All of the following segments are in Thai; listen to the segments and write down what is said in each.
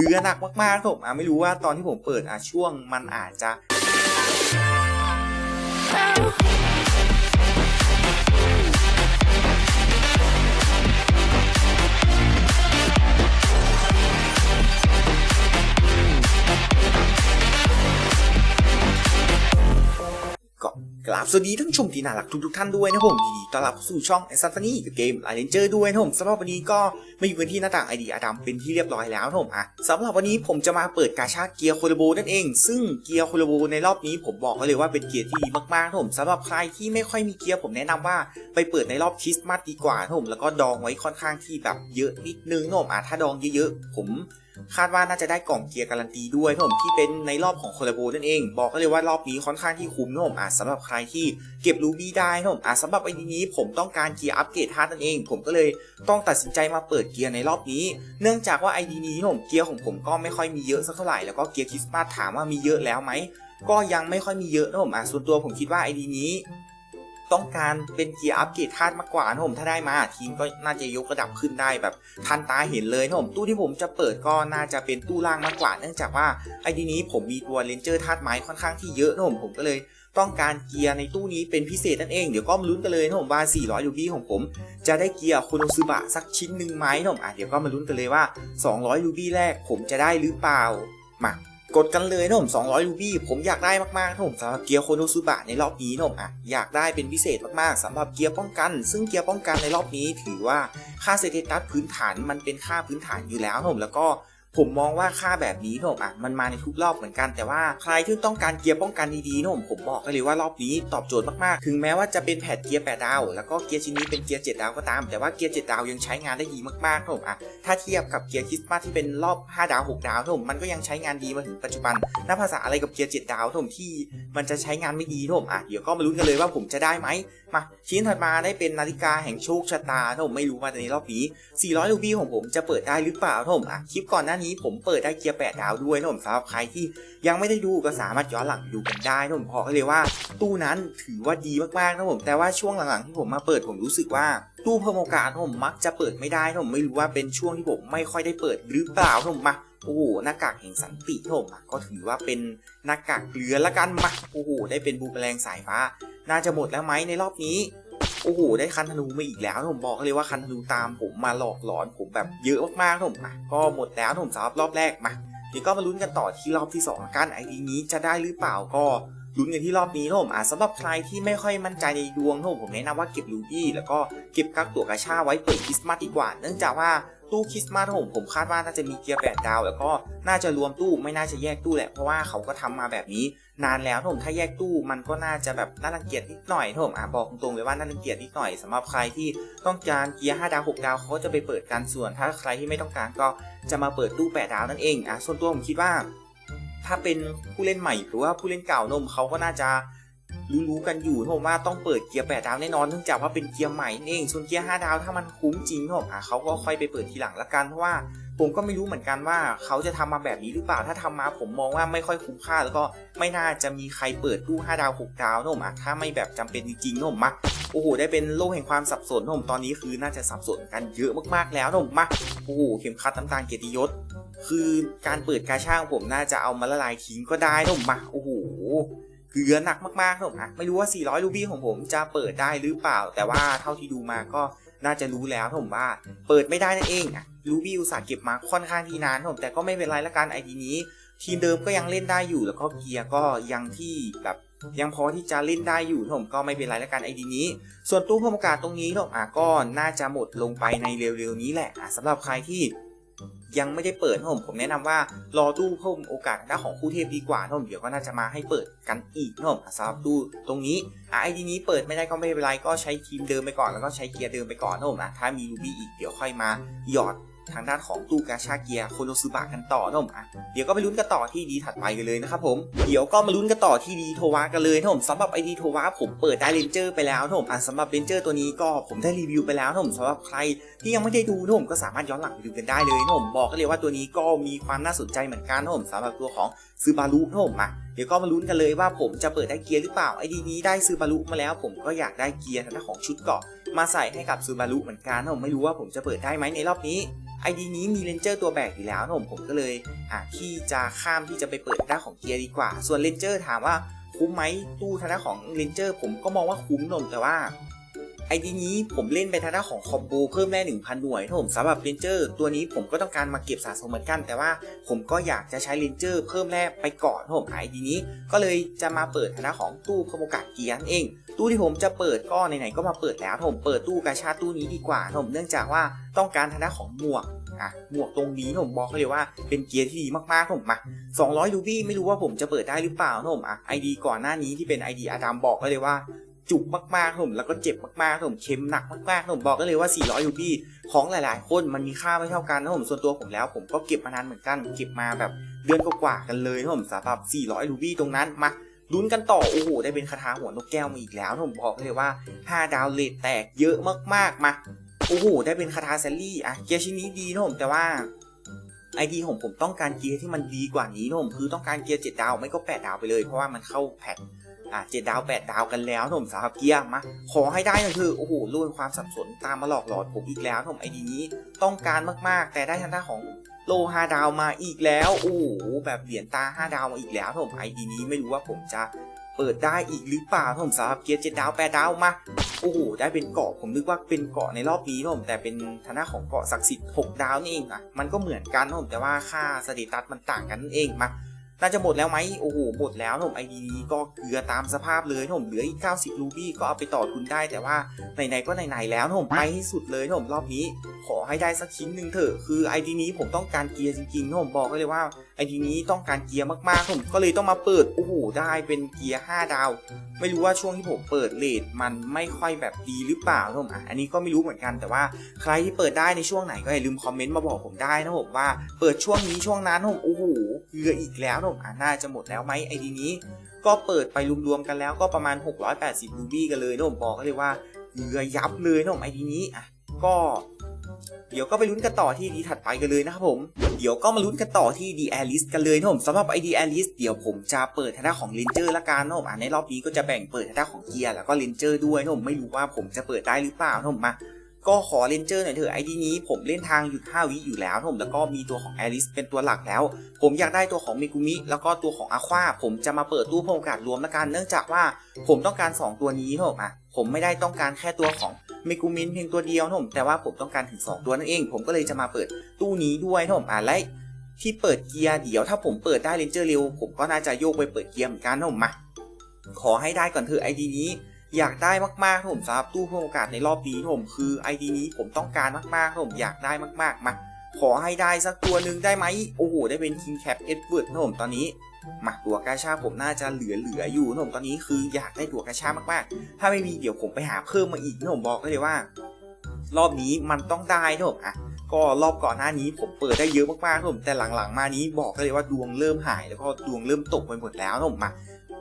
เรือหนักมากๆครับผมอะไม่รู้ว่าตอนที่ผมเปิดอะช่วงมันอาจจะ กราบสวัสดีท่านชมที่น่ารักทุกทุกๆท่านด้วยนะผมยินดีต้อนรับเข้าสู่ช่องแอสซัฟนี่กับเกมไอเลนเจอร์ด้วยนะผมสำหรับวันนี้ก็มาอยู่กันที่หน้าต่างไอดีอดัมเป็นที่เรียบร้อยแล้วนะผมอะสำหรับวันนี้ผมจะมาเปิดกาชาเกียร์โคโลโบนั่นเอง ซึ่งเกียร์โคโลโบในรอบนี้ผมบอกไว้เลยว่าเป็นเกียร์ที่ดีมากๆนะผมสำหรับใครที่ไม่ค่อยมีเกียร์ผมแนะนำว่าไปเปิดในรอบคริสต์มาสดีกว่านะผมแล้วก็ดองไว้ค่อนข้างที่แบบเยอะนิดนึงนะผมอะถ้าดองเยอะๆผม คาดว่าน่าจะได้กล่องเกียร์การันตีด้วยครับผมที่เป็นในรอบของโคลาโบนั่นเอง บอกก็เลยว่ารอบนี้ค่อนข้างที่คุ้มนะผมอะสำหรับใครที่เก็บรูบี้ได้นะผมอะสำหรับไอ้นี้ผมต้องการเกียร์อัปเกรดธาตุนั่นเอง ผมก็เลยต้องตัดสินใจมาเปิดเกียร์ในรอบนี้ เนื่องจากว่าไอดีนี้ผมเกียร์ของผมก็ไม่ค่อยมีเยอะสักเท่าไหร่แล้วก็เกียร์คริสต์มาสถามว่ามีเยอะแล้วไหมก็ยังไม่ค่อยมีเยอะนะผมอะส่วนตัวผมคิดว่าไอดีนี้ ต้องการเป็นเกียร์อัปเกรดธาตุมากกว่านะผมถ้าได้มาทีมก็น่าจะยกระดับขึ้นได้แบบทันตาเห็นเลยนะผมตู้ที่ผมจะเปิดก็น่าจะเป็นตู้ล่างมากกว่าเนื่องจากว่าไอ้ดีนี้ผมมีตัวเลนเจอร์ธาตุไม้ค่อนข้างที่เยอะนะผมผมก็เลยต้องการเกียร์ในตู้นี้เป็นพิเศษนั่นเองเดี๋ยวก็มาลุ้นกันเลยนะผมว่า 400ยูบี้ของผม จะได้เกียร์โคโนซึบะสักชิ้นหนึ่งไหมนะผมอะเดี๋ยวก็มาลุ้นกันเลยว่า 200ยูบี้แรกผมจะได้หรือเปล่ามา กดกันเลยนะผม200รูบี้ผมอยากได้มากๆนะผมสำหรับเกียร์โคโนซุบะในรอบนี้นะผมอะอยากได้เป็นพิเศษมากๆสำหรับเกียร์ป้องกัน ซึ่งเกียร์ป้องกันในรอบนี้ถือว่าค่าเซเตตัสพื้นฐานมันเป็นค่าพื้นฐานอยู่แล้วนะผมแล้วก็ ผมมองว่าค่าแบบนี้นะผมอะมันมาในทุกรอบเหมือนกันแต่ว่าใครที่ต้องการเกียร์ป้องกันดีๆนะผมผมบอกเลยว่ารอบนี้ตอบโจทย์มากๆ ถึงแม้ว่าจะเป็นแพดเกียร์8ดาวแล้วก็เกียร์ชิ้นนี้เป็นเกียร์7ดาวก็ตาม แต่ว่าเกียร์7ดาวยังใช้งานได้ดีมากๆนะผมอะถ้าเทียบกับเกียร์คริสต์มาสที่เป็นรอบ 5 ดาว 6 ดาวนะผมมันก็ยังใช้งานดีมาถึงปัจจุบันนับภาษาอะไรกับเกียร์7ดาวนะผมที่มันจะใช้งานไม่ดีนะผมอะเดี๋ยวก็มาลุ้นกันเลยว่าผมจะได้ไหมมาชิ้นถัดมาได้เป็นนาฬิกาแห่งโชคชะตานะผมไม่รู้ว่าในรอบนี้400รูบี้ของผมจะเปิดได้หรือเปล่านะผมอะคลิปก่อนหน้านี้ผมเปิดได้เกียร์8ดาวด้วยนะผมสำหรับใครที่ยังไม่ได้ดูก็สามารถย้อนหลังดูกันได้นะผมพอกเลยว่า ตู้นั้นถือว่าดีมากๆนะผมแต่ว่าช่วงหลังๆที่ผมมาเปิดผมรู้สึกว่าตู้เพิ่มโอกาสผมมักจะเปิดไม่ได้ผมไม่รู้ว่าเป็นช่วงที่ผมไม่ค่อยได้เปิดหรือเปล่าผมมาโอ้โหหน้ากากแห่งสันติผมก็ถือว่าเป็นหน้ากากเกลือละกันมาโอ้โหได้เป็นบูมแมลงสายฟ้า น่าจะหมดแล้วไหมในรอบนี้ โอ้โหได้คันธนูมาอีกแล้วผมบอกเลยว่าคันธนูตามผมมาหลอกหลอนผมแบบเยอะมากๆผมอะก็หมดแล้วผมสำหรับรอบแรกมาเดี๋ยวก็มาลุ้นกันต่อที่รอบที่สองกันไอดีนี้จะได้หรือเปล่าก็ ลุ้นกันที่รอบนี้นะผมอะสำหรับใครที่ไม่ค่อยมั่นใจในดวงนะผมผมแนะนำว่าเก็บลูบี้แล้วก็เก็บกักตั๋วกาชาไว้เปิดคริสต์มาสดีกว่า เนื่องจากว่าตู้คริสต์มาสผมผมคาดว่าน่าจะมีเกียร์แปดดาว แล้วก็น่าจะรวมตู้ไม่น่าจะแยกตู้แหละเพราะว่าเขาก็ทำมาแบบนี้ นานแล้วผมถ้าแยกตู้มันก็น่าจะแบบน่ารังเกียจนิดหน่อยผมอะบอกตรงๆเลยว่าน่ารังเกียจนิดหน่อยสำหรับใครที่ต้องการเกียร์5ดาว6ดาวเขาจะไปเปิดกันส่วน ถ้าใครที่ไม่ต้องการก็จะมาเปิดตู้8ดาวนั่นเองอะส่วนตัวผมคิดว่า ถ้าเป็นผู้เล่นใหม่หรือว่าผู้เล่นเก่านมเขาก็น่าจะรู้ๆกันอยู่ผมว่าต้องเปิดเกียร์8ดาวแน่นอนเนื่องจากว่าเป็นเกียร์ใหม่นั่นเองส่วนเกียร์5ดาวถ้ามันคุ้มจริงผมอะเขาก็ค่อยไปเปิดทีหลังละกันเพราะว่าผมก็ไม่รู้เหมือนกันว่าเขาจะทำมาแบบนี้หรือเปล่าถ้าทำมาผมมองว่าไม่ค่อยคุ้มค่า แล้วก็ไม่น่าจะมีใครเปิดตู้5ดาว6ดาวนะผมอะถ้าไม่แบบจำเป็นจริงๆนะผมมาโอ้โหได้เป็นโลกแห่งความสับสนนะผมตอนนี้คือน่าจะสับสนกันเยอะมากๆแล้วนะผมมาโอ้โหเข็มขัดน้ำตาลเกียรติยศ คือการเปิดกาช่างผมน่าจะเอามาละลายทิ้งก็ได้นะผมมาโอ้โหเกลือหนักมากๆนะผมอะไม่รู้ว่า 400 รูบี้ของผมจะเปิดได้หรือเปล่า แต่ว่าเท่าที่ดูมาก็น่าจะรู้แล้วผมว่า เปิดไม่ได้นั่นเองอะรูบี้อุตส่าห์เก็บมาค่อนข้างที่นานผมแต่ก็ไม่เป็นไรละกันไอดีนี้ ทีมเดิมก็ยังเล่นได้อยู่แล้วก็เกียร์ก็ยังที่แบบยังพอที่จะเล่นได้อยู่ผมก็ไม่เป็นไรละกันไอดีนี้ ส่วนตู้เพิ่มโอกาสตรงนี้ผมอะก็น่าจะหมดลงไปในเร็วๆนี้แหละอะสำหรับใครที่ ยังไม่ได้เปิดนะผมผมแนะนำว่ารอตู้เพิ่มโอกาสด้านของคู่เทพดีกว่านะผมเดี๋ยวก็น่าจะมาให้เปิดกันอีกนะผมสำหรับตู้ตรงนี้อะไอดีนี้เปิดไม่ได้ก็ไม่เป็นไรก็ใช้ทีมเดิมไปก่อนแล้วก็ใช้เกียร์เดิมไปก่อนนะผมนะถ้ามียูบีอีกเดี๋ยวค่อยมาหยอด ทางด้านของตู้กาชาเกียร์โคโนซุบะกันต่อนะผมอะเดี๋ยวก็ไปลุ้นกันต่อที่ดีถัดไปกันเลยนะครับผมเดี๋ยวก็มาลุ้นกันต่อที่ดีโทวากันเลยนะผมสำหรับไอดีโทวาผมเปิดได้เลนเจอร์ไปแล้วนะผมอะสำหรับเลนเจอร์ตัวนี้ก็ผมได้รีวิวไปแล้วนะผมสำหรับใครที่ยังไม่ได้ดูนะผมก็สามารถย้อนหลังไปดูกันได้เลยนะผมบอกกันเลยว่าตัวนี้ก็มีความน่าสนใจเหมือนกันนะผมสำหรับตัวของซูบารุนะผมมาเดี๋ยวก็มาลุ้นกันเลยว่าผมจะเปิดได้เกียร์หรือเปล่าไอดีนี้ได้ซูบารุมาแล้ว ผมก็อยากได้เกียร์ทางด้านของชุดเกาะ มาใส่ให้กับซูบารุเหมือนกันผมไม่รู้ว่าผมจะเปิดได้ไหมในรอบนี้ไอดีนี้มีเลนเจอร์ตัวแบกอยู่แล้วนะผมผมก็เลยอ่าที่จะข้ามที่จะไปเปิดด้านของเกียร์ดีกว่า ส่วนเลนเจอร์ถามว่าคุ้มไหมตู้ทางด้านของเลนเจอร์ผมก็มองว่าคุ้มนมแต่ว่า ไอดีนี้ผมเล่นไปทางด้านของคอมโบเพิ่มได้ 1,000 หน่วยนะผมสำหรับเลนเจอร์ตัวนี้ผมก็ต้องการมาเก็บสะสมเหมือนกัน แต่ว่าผมก็อยากจะใช้เลนเจอร์เพิ่มแร่ไปก่อนนะผมไอดีนี้ ก็เลยจะมาเปิดทางด้านของตู้ขโมกะเกียร์นั่นเอง ตู้ที่ผมจะเปิดก็ไหนๆก็มาเปิดแล้วผมเปิดตู้กาชาตู้นี้ดีกว่าผมเนื่องจากว่าต้องการทางด้านของหมวกอะหมวกตรงนี้ผมบอกเลยว่าเป็นเกียร์ที่ดีมากๆผมมา200รูบี้ไม่รู้ว่าผมจะเปิดได้หรือเปล่าผมอะไอดีก่อนหน้านี้ที่เป็นไอดีอาดัมบอกเลยว่า จุกมากๆผมแล้วก็เจ็บมากๆผมเค็มหนักมากๆผมบอกก็เลยว่า 400 รูบี้ของหลาย ๆ คนมันมีค่าไม่เท่ากันนะผมส่วนตัวผมแล้ว ผมก็เก็บมานานเหมือนกัน เก็บมาแบบเดือนกว่าๆกันเลยนะผมสำหรับ 400 รูบี้ตรงนั้นมาลุ้นกันต่อ โอ้โห ได้เป็นคาถาหัวนกแก้วมาอีกแล้วผมบอกเลยว่า 5 ดาวเลทแตกเยอะมากๆมาโอ้โห ได้เป็นคาถาแซลลี่อะเกียร์ชิ้นนี้ดีนะผมแต่ว่าไอดีของผมต้องการเกียร์ที่มันดีกว่านี้นะผมคือต้องการเกียร์7ดาวไม่ก็ 8 ดาวไปเลยเพราะว่ามันเข้าแพท อะ7ดาว8ดดาวกันแล้วนะผมสำหรับเกียร์มาขอให้ได้หน่อยเถอโอ้โหรุ่นความสับสนตามมาหลอกหลอนผมอีกแล้วนะผมไอดีนี้ต้องการมากๆ แต่ได้ทางด้านของโล5ดาวมาอีกแล้ว โอ้โหแบบเหรียญตา5ดาวมาอีกแล้วผมไอดีนี้ไม่รู้ว่าผมจะเปิดได้อีกหรือเปล่าผมสำหรับเกียร์7ดดาว8ดดาวมาโอ้โหได้เป็นเกาะผมนึกว่าเป็นเกาะในรอบนี้ผมแต่เป็นทางด้าของเกาะศักดิ์สิทธิ์6ดาวนี่เองอะมันก็เหมือนกันผมแต่ว่าค่าสเตตัสมันต่างกันนั่นเองมา น่าจะหมดแล้วไหมโอ้โหหมดแล้วผมไอดีนี้ก็เกลือตามสภาพเลยผมเหลืออีก 90 รูบี้ก็เอาไปต่อทุนได้แต่ว่าไหนๆก็ไหนๆแล้วผมไปให้สุดเลยผมรอบนี้ ขอให้ได้สักชิ้นหนึ่งเถอะคือไอดีนี้ผมต้องการเกียร์จริงๆผมบอกเลยว่าไอดีนี้ต้องการเกียร์มากๆผมก็เลยต้องมาเปิดโอ้โหได้เป็นเกียร์ 5 ดาว ไม่รู้ว่าช่วงที่ผมเปิดเลทมันไม่ค่อยแบบดีหรือเปล่าผมอันนี้ก็ไม่รู้เหมือนกันแต่ว่าใครที่เปิดได้ในช่วงไหนก็อย่าลืมคอมเมนต์มาบอกผมได้นะผมว่าเปิดช่วงนี้ช่วงนั้นผมโอ้โห เกลืออีกแล้วนะผมอะน่าจะหมดแล้วไหมไอดีนี้ ก็เปิดไปรวมๆกันแล้วก็ประมาณ 680รูบี้กันเลยนะผมบอกก็เลยว่าเกลือยับเลยนะผมไอดีนี้อะก็เดี๋ยวก็ไปลุ้นกันต่อที่ดีถัดไปกันเลยนะครับผม เดี๋ยวก็มาลุ้นกันต่อที่ดีแอลิสกันเลยนะผมสำหรับไอดีแอลิสเดี๋ยวผมจะเปิดทางด้านของเลนเจอร์ละกันนะผมอะในรอบนี้ก็จะแบ่งเปิดทางด้านของเกียร์แล้วก็เลนเจอร์ด้วยนะผมไม่รู้ว่าผมจะเปิดได้หรือเปล่านะผมมา ก็ขอเลนเจอร์หน่อยเถอะไอดีนี้ผมเล่นทางหยุด5วิอยู่แล้วนผมแล้วก็มีตัวของแอลิสเป็นตัวหลักแล้ว ผมอยากได้ตัวของเมกุมิแล้วก็ตัวของอาควาผมจะมาเปิดตู้พโอกาสรวมละกันเนื่องจากว่าผมต้องการ 2 ตัวนี้นผมอะผมไม่ได้ต้องการแค่ตัวของเมกุมินเพียงตัวเดียวนผมแต่ว่าผมต้องการถึง 2 ตัวนั่นเอง ผมก็เลยจะมาเปิดตู้นี้ด้วยนผมอะและที่เปิดเกียร์เดี๋ยวถ้าผมเปิดได้เลนเจอร์เร็วผมก็น่าจะโยกไปเปิดเกียร์เหมือนกันนผมมาขอให้ได้ก่อนเถอะไอดีนี้ อยากได้มากๆนะผมสำหรับตู้เพิ่มโอกาสในรอบนี้ผมคือไอดีนี้ผมต้องการมากๆนะผมอยากได้มากๆมาขอให้ได้สักตัวหนึ่งได้ไหมโอ้โห ได้เป็น King Cap Edward นะผมตอนนี้มาตัวกาชาผมน่าจะเหลือๆอยู่นะผมตอนนี้คืออยากได้ตัวกาชามากๆ ถ้าไม่มีเดี๋ยวผมไปหาเพิ่มมาอีกนะผมบอกเลยว่า รอบนี้มันต้องได้นะผมอะก็รอบก่อนหน้านี้ผมเปิดได้เยอะมากๆนะผมแต่หลังๆ มานี้บอกเลยว่าดวงเริ่มหายแล้วก็ดวงเริ่มตกไปหมดแล้วนะผมมา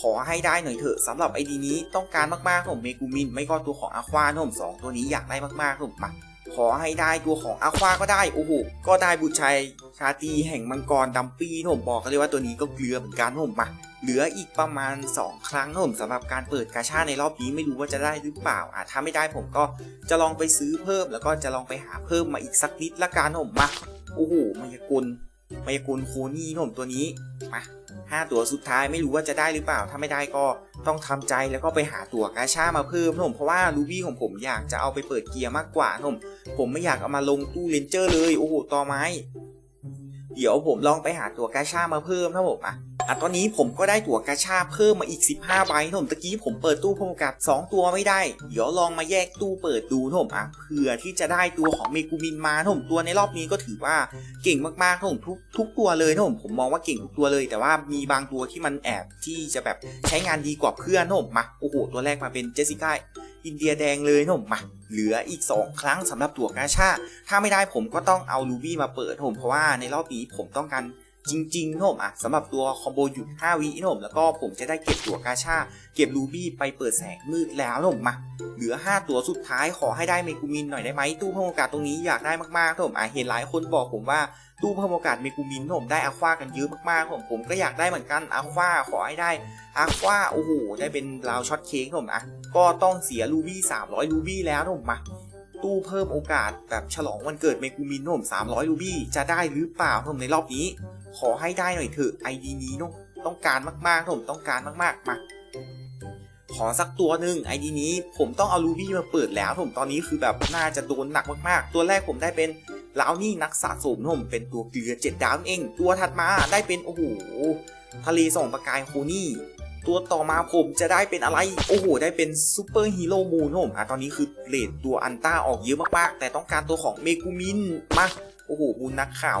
ขอให้ได้หน่อยเถอะสำหรับไอดีนี้ต้องการมากๆผมเมกูมิน ไม่ก็ตัวของอาควาผมสองตัวนี้อยากได้มากๆผมมาขอให้ได้ตัวของอาควาก็ได้โอ้โหก็ได้บุตรชัยชาตีแห่งมังกรดัมปี้ผมบอกเลยว่าตัวนี้ก็เกลือเหมือนกันผมมาเหลืออีกประมาณ 2 ครั้งผมสำหรับการเปิดกาชาในรอบนี้ไม่รู้ว่าจะได้หรือเปล่าอะถ้าไม่ได้ผมก็จะลองไปซื้อเพิ่ม แล้วก็จะลองไปหาเพิ่มมาอีกสักนิดละกันผมมาโอ้โหมายากล มายากลโคนี่ผมตัวนี้มาห้าตัวสุดท้ายไม่รู้ว่าจะได้หรือเปล่า ถ้าไม่ได้ก็ต้องทำใจแล้วก็ไปหาตัวกาชามาเพิ่มผมเพราะว่าลูบี้ของผมอยากจะเอาไปเปิดเกียร์มากกว่าผมผมไม่อยากเอามาลงตู้เลนเจอร์เลยโอ้โหต่อไม้ เดี๋ยวผมลองไปหาตัวกาชามาเพิ่มนะผมอะอะตอนนี้ผมก็ได้ตั๋วกาชาเพิ่มมาอีก 15ใบนะผมตะกี้ผมเปิดตู้พมกับ 2 ตัวไม่ได้ เดี๋ยวลองมาแยกตู้เปิดดูนะผมอะเผื่อที่จะได้ตัวของเมกูมินมานะผมตัวในรอบนี้ก็ถือว่าเก่งมากๆนะผมทุกทุกตัวเลยนะผมผมมองว่าเก่งทุกตัวเลย แต่ว่ามีบางตัวที่มันแอบที่จะแบบใช้งานดีกว่าเพื่อนนะผมมาโอ้โหตัวแรกมาเป็นเจสสิก้า อินเดียแดงเลยนะผมมาเหลืออีก 2 ครั้งสำหรับตั๋วกาชาถ้าไม่ได้ผมก็ต้องเอาลูบี้มาเปิดผมเพราะว่าในรอบนี้ผมต้องการจริงๆนะผมอะสำหรับตัวคอมโบหยุด5วินะผมแล้วก็ผมจะได้เก็บตัวกาชาเก็บรูบี้ไปเปิดแสงมืดแล้วนะผมมาเหลือ 5 ตัวสุดท้ายขอให้ได้เมกูมินหน่อยได้ไหมตู้เพิ่มโอกาสตรงนี้อยากได้มากๆนะผมอะเห็นหลายคนบอกผมว่าตู้เพิ่มโอกาสเมกูมินนะผมได้อะควากันเยอะมากๆผมผมก็อยากได้เหมือนกันอะควาขอให้ได้อะควาโอ้โหได้เป็นราวช็อตเค้กนะผมอะ ก็ต้องเสียรูบี้300รูบี้แล้วนะผมมาตู้เพิ่มโอกาสแบบฉลองวันเกิดเมกูมินนะผม300รูบี้จะได้หรือเปล่านะผมในรอบนี้ ขอให้ได้หน่อยเถอะไอดีนี้เนอะต้องการมากๆนะผมต้องการมากๆมาขอสักตัวหนึ่งไอดีนี้ผมต้องเอารูบี้มาเปิดแล้วผมตอนนี้คือแบบน่าจะโดนหนักมากๆ ตัวแรกผมได้เป็นลาวนี่นักสะสมนะผมเป็นตัวเกลือเจ็ดดาวเอง ตัวถัดมาได้เป็นโอ้โหทะเลส่องประกายโคนี่ ตัวต่อมาผมจะได้เป็นอะไร โอ้โห ได้เป็นซูเปอร์ฮีโร่มูนนะผมอะตอนนี้คือเลดตัวอันต้าออกเยอะมากๆ แต่ต้องการตัวของเมกูมินมา โอ้โห มูนนักข่าว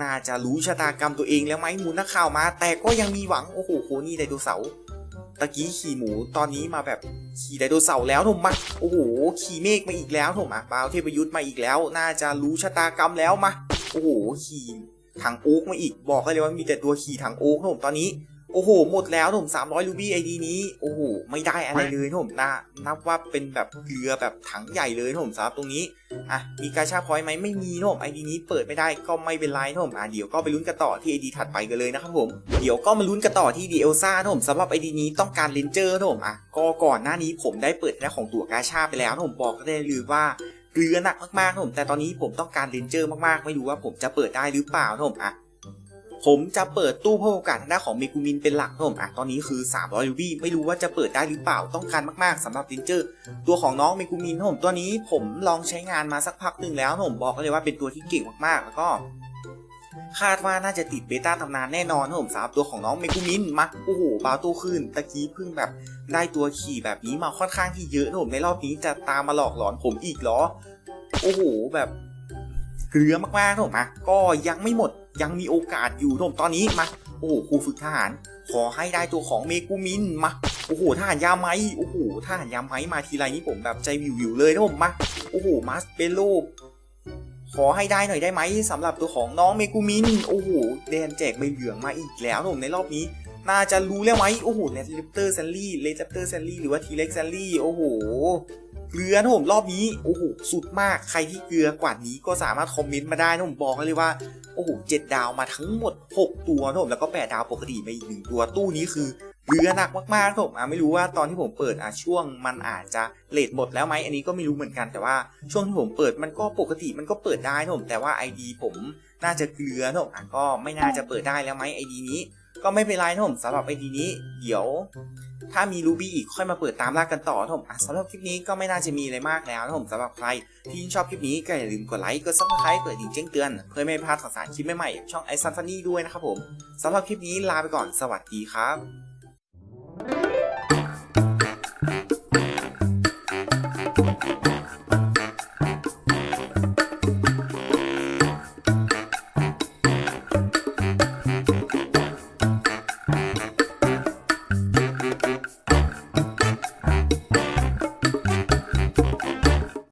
น่าจะรู้ชะตากรรมตัวเองแล้วไหมมูนนักข่าวมา แต่ก็ยังมีหวัง โอ้โห โคนี่ไดโนเสาร์ ตะกี้ขี่หมู ตอนนี้มาแบบขี่ไดโนเสาร์แล้วถมมา โอ้โห ขี่เมฆมาอีกแล้วถมอะบาวเทพยุทธ์มาอีกแล้ว น่าจะรู้ชะตากรรมแล้วมา โอ้โห ขี่ถังโอ๊กมาอีก บอกได้เลยว่ามีแต่ตัวขี่ถังโอ๊กถมตอนนี้ โอ้โห หมดแล้วถม300รูบี้ไอดีนี้ โอ้โห ไม่ได้อะไรเลยถมนะนับว่าเป็นแบบเกลือแบบถังใหญ่เลยถมสำหรับตรงนี้ อะ มีกาชาพอยต์ไหมไม่มีถมไอดีนี้เปิดไม่ได้ก็ไม่เป็นไรถมอะเดี๋ยวก็ไปลุ้นกันต่อที่ไอดีถัดไปกันเลยนะครับผม เดี๋ยวก็มาลุ้นกันต่อที่ดีเอลซ่านะผมสำหรับไอดีนี้ต้องการเลนเจอร์นะผมอะ ก็ก่อนหน้านี้ผมได้เปิดหน้าของตัวกาชาไปแล้วนะผมบอกได้เลยว่าเกลือหนักมากๆนะผมแต่ตอนนี้ผมต้องการเลนเจอร์มากๆ ไม่รู้ว่าผมจะเปิดได้หรือเปล่านะผมอะ ผมจะเปิดตู้เพิ่มโอกาสทางด้านของเมกูมินเป็นหลักนะผมอะตอนนี้คือ 300รูบี้ไม่รู้ว่าจะเปิดได้หรือเปล่าต้องการมากๆสำหรับเลนเจอร์ ตัวของน้องเมกูมินนะผมตัวนี้ผมลองใช้งานมาสักพักหนึ่งแล้วนะผมบอกเลยว่าเป็นตัวที่เก่งมากๆ แล้วก็ คาดว่าน่าจะติดเบต้าตำนานแน่นอนนะผมสำหรับตัวของน้องเมกุมินมาโอ้โหบาวตัวขึ้นตะกี้เพิ่งแบบได้ตัวขี่แบบนี้มาค่อนข้างที่เยอะนะผมในรอบนี้จะตามมาหลอกหลอนผมอีกเหรอ โอ้โหแบบเกลือมากๆนะผมอะก็ยังไม่หมด ยังมีโอกาสอยู่นะผมตอนนี้มา โอ้โหครูฝึกทหาร ขอให้ได้ตัวของเมกุมินมา โอ้โหทหารยาไม้โอ้โหทหารยาไม้มาทีไรนี่ผมแบบใจวิวๆเลยนะผมมา โอ้โหมาสเปโลขอให้ได้หน่อยได้ไหมสำหรับตัวของน้องเมกุมิน โอ้โหแดนแจกใบเหลืองมาอีกแล้วนะผมในรอบนี้ น่าจะรู้แล้วไหมโอ้โหเลดลิปเตอร์แซลลี่เลดลิปเตอร์แซลลี่หรือว่าทีเล็กแซลลี่โอ้โห เกลือนะผมรอบนี้โอ้โหสุดมากใครที่เกลือกว่านี้ก็สามารถคอมเมนต์มาได้นะผมบอกเลยว่าโอ้โหเจ็ดดาวมาทั้งหมด 6 ตัวนะผมแล้วก็ 8 ดาวปกติมาอีกหนึ่งตัวตู้นี้คือเกลือหนักมากๆนะผมอะไม่รู้ว่าตอนที่ผมเปิดอะช่วงมันอาจจะเลทหมดแล้วไหมอันนี้ก็ไม่รู้เหมือนกันแต่ว่าช่วงที่ผมเปิดมันก็ปกติมันก็เปิดได้นะผมแต่ว่า ID ผมน่าจะเกลือนะผมอะก็ไม่น่าจะเปิดได้แล้วไหม ID นี้ ก็ไม่เป็นไรนะผมสำหรับ ID นี้ เดี๋ยว ถ้ามีรูบี้อีกค่อยมาเปิดตามล่ากันต่อนะผมอะสำหรับคลิปนี้ก็ไม่น่าจะมีอะไรมากแล้วนะผมสำหรับใคร ที่ชอบคลิปนี้ก็อย่าลืมกดไลค์กดซับสไครต์กดดิ่งแจ้งเตือน เพื่อไม่พลาดข่าวสารคลิปใหม่ๆช่องไอซันฟันนี่ด้วยนะครับผมสำหรับคลิปนี้ลาไปก่อนสวัสดีครับ